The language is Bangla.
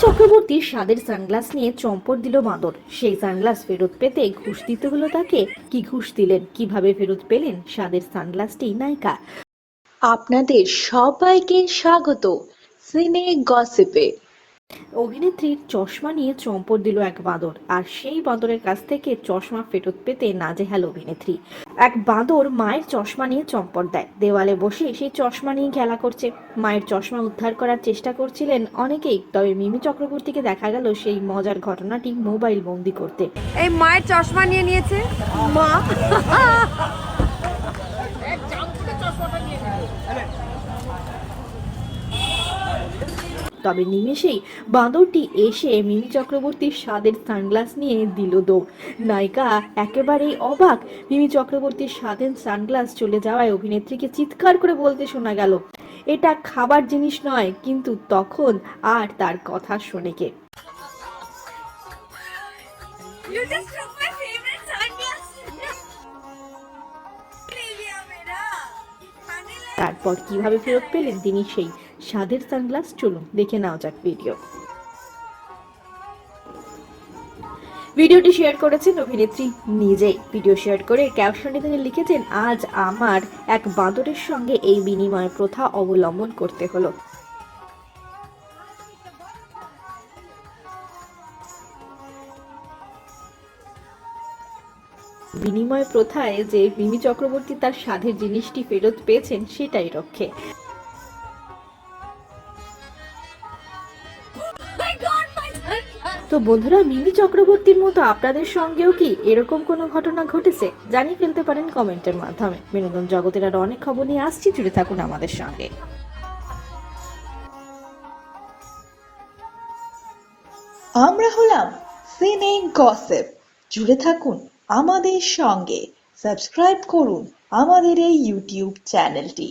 চক্রবর্তী স্বাদের সানগ্লাস নিয়ে চম্পট দিল বাঁদর। সেই সানগ্লাস ফেরত পেতে ঘুষ দিতে হলো তাকে। কি ঘুষ দিলেন? কীভাবে ফেরত পেলেন স্বাদের সানগ্লাসটি নায়িকা? আপনাদের সবাইকে স্বাগত। সিনে গসিপে। অভিনেত্রীর চশমা নিয়ে চম্পট দিল এক বাঁদর আর সেই বাঁদরের কাছ থেকে চশমা ফেরত পেতে নাজেহাল অভিনেত্রী। এক বাঁদর মায়ের চশমা নিয়ে চম্পট দেয়। দেওয়ালে বসে সেই চশমা নিয়ে খেলা করছে। মায়ের চশমা উদ্ধার করার চেষ্টা করছিলেন অনেকেই তবে মিমি চক্রবর্তীকে দেখা গেল সেই মজার ঘটনাটি মোবাইল বন্দি করতে। এই মায়ের চশমা নিয়ে নিয়েছে? মা। তবে নিমেষেই বাঁদরটি এসে মিমি চক্রবর্তীর স্বাদের সানগ্লাস নিয়ে দিল দো নায়িকা একেবারেই অবাক মিমি চক্রবর্তীর স্বাদের সানগ্লাস চলে যাওয়ায় অভিনেত্রীকে চিৎকার করে বলতে শোনা গেল এটা খাবার জিনিস নয় কিন্তু তখন আর তার কথা শোনে কে? তারপর কীভাবে ফেরত পেলেন তিনি সেই স্বাদের সানগ্লাস, চলুন দেখে নেওয়া যাক ভিডিও ভিডিওটি শেয়ার করেছেন অভিনেত্রী নিজেই। ভিডিও শেয়ার করে ক্যাপশনে তিনি লিখেছেন, আজ আমার এক বাঁদরের সঙ্গে এই বিনিময় প্রথা অবলম্বন করতে হলো। বিনিময় প্রথায় যে মিমি চক্রবর্তী তার স্বাদের জিনিসটি ফেরত পেয়েছেন, সেটাই রক্ষে। তো বন্ধুরা, মিমি চক্রবর্তীর মতো আপনাদের সঙ্গেও কি এরকম কোনো ঘটনা ঘটেছে? জানিয়ে ফেলতে পারেন কমেন্টের মাধ্যমে। বিনোদন জগতের আরও অনেক খবর নিয়ে আসছি, জুড়ে থাকুন আমাদের সঙ্গে। আমরা হলাম সিনে গসিপ। জুড়ে থাকুন আমাদের সঙ্গে। সাবস্ক্রাইব করুন আমাদের এই ইউটিউব চ্যানেলটি।